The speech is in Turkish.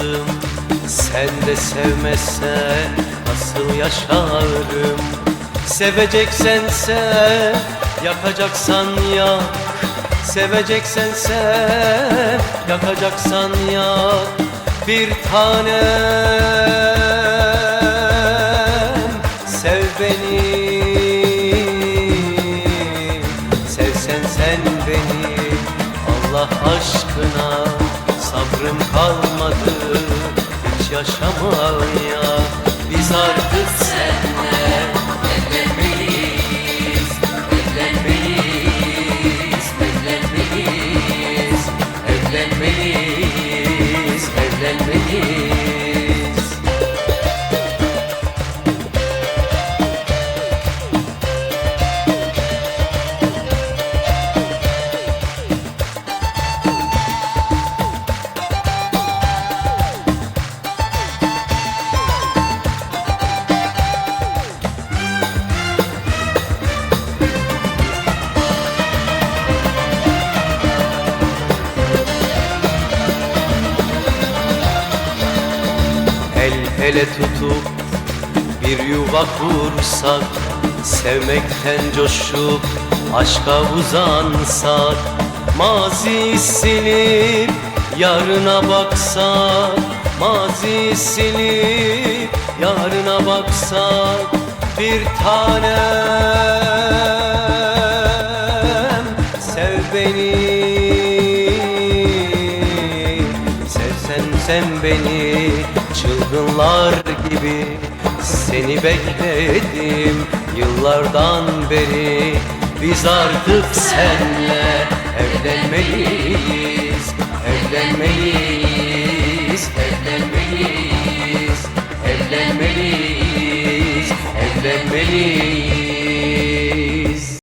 kıldım Sen de sevmezsen nasıl yaşarım Seveceksen sev, yakacaksan yak. Seveceksen sev, yakacaksan yak. Bir tanem Sev beni. Sevsen sen beni Allah aşkına Sabrım kalmadı. Hiç yaşamaya Biz artık senle Evlenmeliyiz Evlenmeliyiz Evlenmeliyiz Evlenmeliyiz Evlenmeliyiz ele tutup bir yuva kursak Sevmekten coşup aşka uzansak Mazi silip yarına baksak Mazi silip yarına baksak Bir tanem sev beni. Sevsen sen beni çılgınlar gibi Seni bekledim yıllardan beri. Biz artık senle evlenmeliyiz Evlenmeliyiz, evlenmeliyiz Evlenmeliyiz, evlenmeliyiz